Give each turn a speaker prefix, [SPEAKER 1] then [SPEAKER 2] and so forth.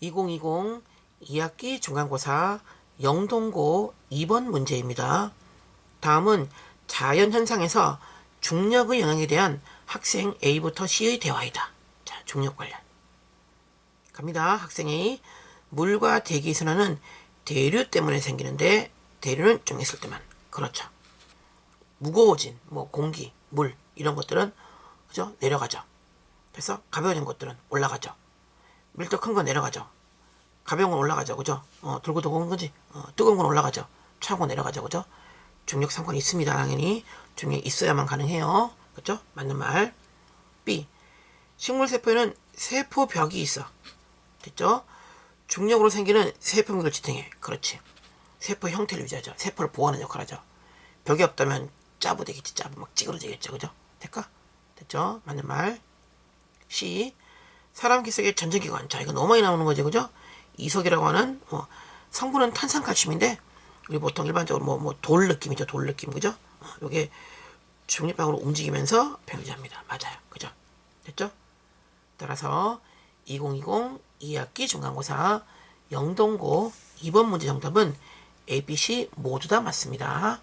[SPEAKER 1] 2020 2학기 중간고사 영동고 2번 문제입니다. 다음은 자연현상에서 중력의 영향에 대한 학생 A부터 C의 대화이다. 자, 중력 관련. 갑니다. 학생 A. 물과 대기 순환은 대류 때문에 생기는데 대류는 좀 있을 때만. 그렇죠. 무거워진 뭐 공기, 물 이런 것들은 그죠? 내려가죠. 그래서 가벼워진 것들은 올라가죠. 밀도 큰 건 내려가죠. 가벼운 건 올라가죠. 그죠? 어, 들고 들고 온 거지. 어, 뜨거운 건 올라가죠. 차고 내려가죠. 그죠? 중력 상관이 있습니다. 당연히. 중력이 있어야만 가능해요. 그죠? 맞는 말. B. 식물 세포에는 세포벽이 있어. 됐죠? 중력으로 생기는 세포벽을 지탱해. 그렇지. 세포 형태를 유지하죠. 세포를 보호하는 역할을 하죠. 벽이 없다면 짜부 되겠지. 짜부 막 찌그러지겠죠. 그죠? 될까? 됐죠? 맞는 말. C. 사람 기색의 전전기관. 자, 이거 너무 많이 나오는 거죠. 그죠? 이석이라고 하는, 뭐, 성분은 탄산칼슘인데, 우리 보통 일반적으로 뭐, 뭐, 돌 느낌이죠. 돌 느낌. 그죠? 어, 요게 중립방으로 움직이면서 변이합니다. 맞아요. 그죠? 됐죠? 따라서 2020 2학기 중간고사 영동고 2번 문제 정답은 A, B, C 모두 다 맞습니다.